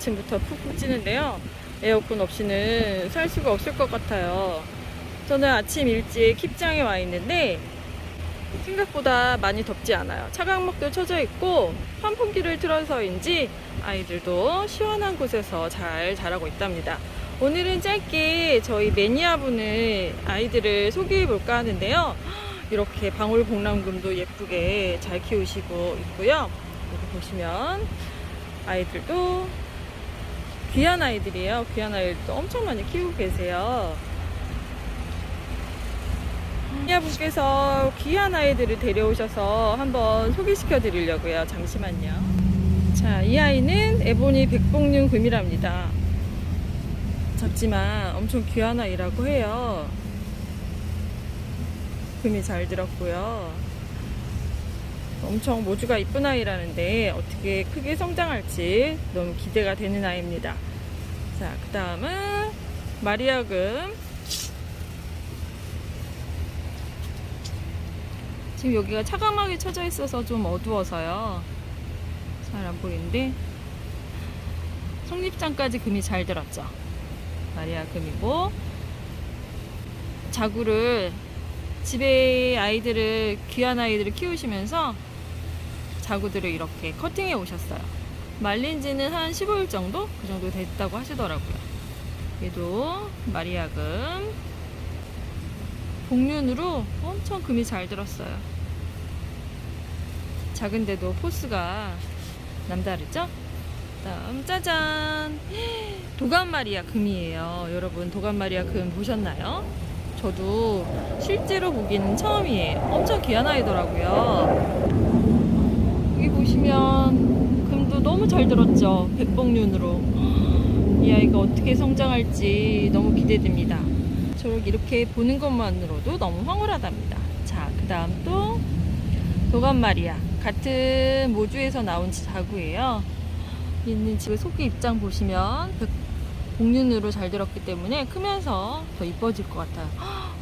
아침부터 푹푹 찌는데요. 에어컨 없이는 살 수가 없을 것 같아요. 저는 아침 일찍 킵장에 와 있는데 생각보다 많이 덥지 않아요. 차광목도 쳐져 있고 환풍기를 틀어서인지 아이들도 시원한 곳에서 잘 자라고 있답니다. 오늘은 짧게 저희 매니아분을 아이들을 소개해 볼까 하는데요. 이렇게 방울복랑금도 예쁘게 잘 키우시고 있고요. 여기 보시면 아이들도 귀한 아이들이에요. 귀한 아이들도 엄청 많이 키우고 계세요. 매니아분께서 귀한 아이들을 데려오셔서 한번 소개시켜 드리려고요. 잠시만요. 자, 이 아이는 에보니 백봉륜 금이랍니다. 작지만 엄청 귀한 아이라고 해요. 금이 잘 들었고요. 엄청 모주가 이쁜 아이라는데 어떻게 크게 성장할지 너무 기대가 되는 아이입니다. 자, 그 다음은 마리아금. 지금 여기가 차가막이 쳐져 있어서 좀 어두워서요. 잘 안 보이는데 성립장까지 금이 잘 들었죠. 마리아 금이고 자구를 집에 아이들을 귀한 아이들을 키우시면서 자구들을 이렇게 커팅해 오셨어요. 말린 지는 한 15일 정도 그 정도 됐다고 하시더라고요. 얘도 마리아금 복륜으로 엄청 금이 잘 들었어요. 작은데도 포스가 남다르죠? 다음 짜잔 도감 마리아 금이에요. 여러분 도감 마리아 금 보셨나요? 저도 실제로 보기는 처음이에요. 엄청 귀한 아이더라고요. 보시면 금도 너무 잘 들었죠. 백봉륜으로 이 아이가 어떻게 성장할지 너무 기대됩니다. 저렇게 이렇게 보는 것만으로도 너무 황홀하답니다. 자, 그 다음 또 도감 마리아 같은 모주에서 나온 자구예요. 있는 지금 속기 입장 보시면 백- 복륜으로 잘 들었기 때문에 크면서 더 이뻐질 것 같아요.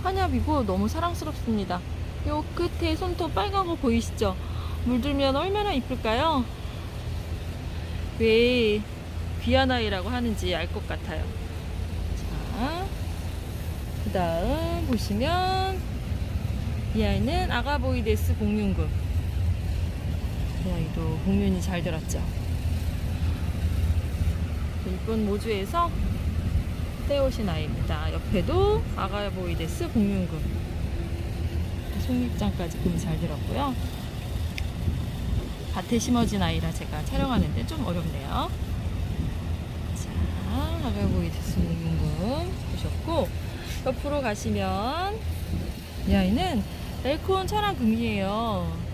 한엽이고 너무 사랑스럽습니다. 요 끝에 손톱 빨간 거 보이시죠? 물들면 얼마나 이쁠까요? 왜 귀한 아이라고 하는지 알 것 같아요. 자, 그 다음 보시면 이 아이는 아가보이데스 공륜금. 이 아이도 공륜이 잘 들었죠? 이쁜 모주에서 떼오신 아이입니다. 옆에도 아가보이데스 공륜금. 송립장까지 금이 잘 들었고요. 밭에 심어진 아이라 제가 촬영하는데 좀 어렵네요. 자, 아가보이데스 공륜금 보셨고, 옆으로 가시면 이 아이는 엘코온 차량 금이에요.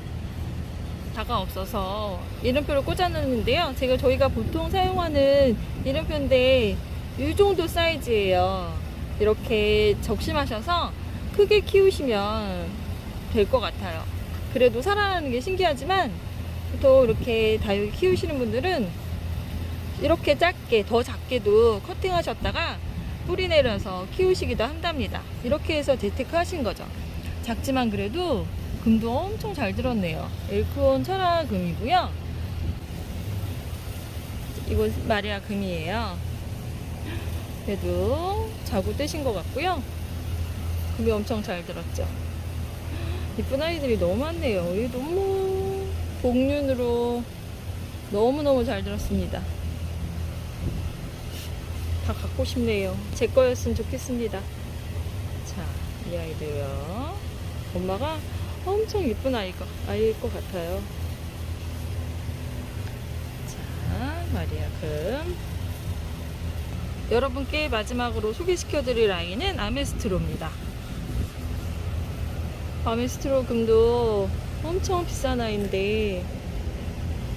다가 없어서 이름표를 꽂아놨는데요. 제가 저희가 보통 사용하는 이름표인데 이 정도 사이즈예요. 이렇게 적심하셔서 크게 키우시면 될 것 같아요. 그래도 살아나는 게 신기하지만 또 이렇게 다육이 키우시는 분들은 이렇게 작게 더 작게도 커팅하셨다가 뿌리 내려서 키우시기도 한답니다. 이렇게 해서 재테크 하신 거죠. 작지만 그래도 금도 엄청 잘 들었네요. 엘크온 철화 금이고요. 이거 마리아 금이에요. 그래도 자구 떼신 것 같고요. 금이 엄청 잘 들었죠. 이쁜 아이들이 너무 많네요. 이 너무 복륜으로 너무너무 잘 들었습니다. 다 갖고 싶네요. 제 거였으면 좋겠습니다. 자, 이 아이도요. 엄마가 엄청 예쁜 아이가, 아이일 것 같아요. 자, 마리아 금. 여러분께 마지막으로 소개시켜드릴 아이는 아메스트로입니다. 아메스트로 금도 엄청 비싼 아이인데,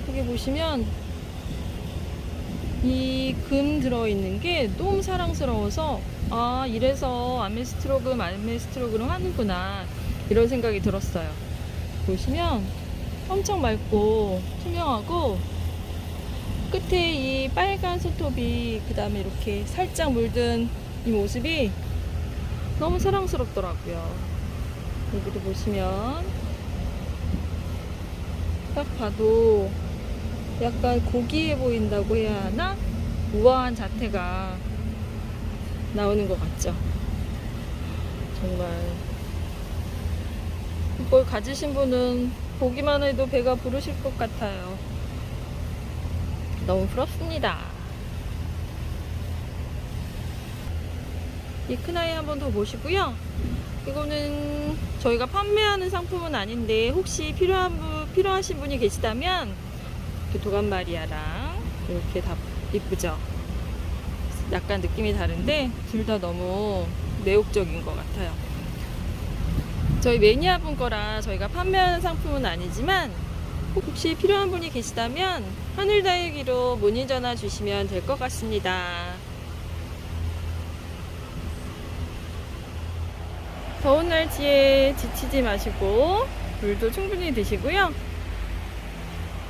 여기 보시면 이 금 들어있는 게 너무 사랑스러워서 아 이래서 아메스트로금 아메스트로금 하는구나 이런 생각이 들었어요. 보시면 엄청 맑고 투명하고 끝에 이 빨간 손톱이 그 다음에 이렇게 살짝 물든 이 모습이 너무 사랑스럽더라고요. 여기도 보시면 딱 봐도 약간 고귀해 보인다고 해야 하나? 우아한 자태가 나오는 것 같죠. 정말 이걸 가지신 분은 보기만 해도 배가 부르실 것 같아요. 너무 부럽습니다. 이 큰 아이 한 번더 보시고요. 이거는 저희가 판매하는 상품은 아닌데 혹시 필요한 분 필요하신 분이 계시다면 이렇게 도감마리아랑 이렇게 다 이쁘죠. 약간 느낌이 다른데 둘 다 너무 매혹적인 것 같아요. 저희 매니아분 거라 저희가 판매하는 상품은 아니지만 혹시 필요한 분이 계시다면 하늘 다육이로 문의 전화 주시면 될 것 같습니다. 더운 날씨에 지치지 마시고 물도 충분히 드시고요.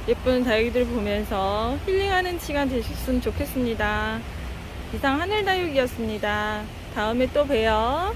예쁜 다육이들 보면서 힐링하는 시간 되셨으면 좋겠습니다. 이상 하늘다육이었습니다. 다음에 또 봬요.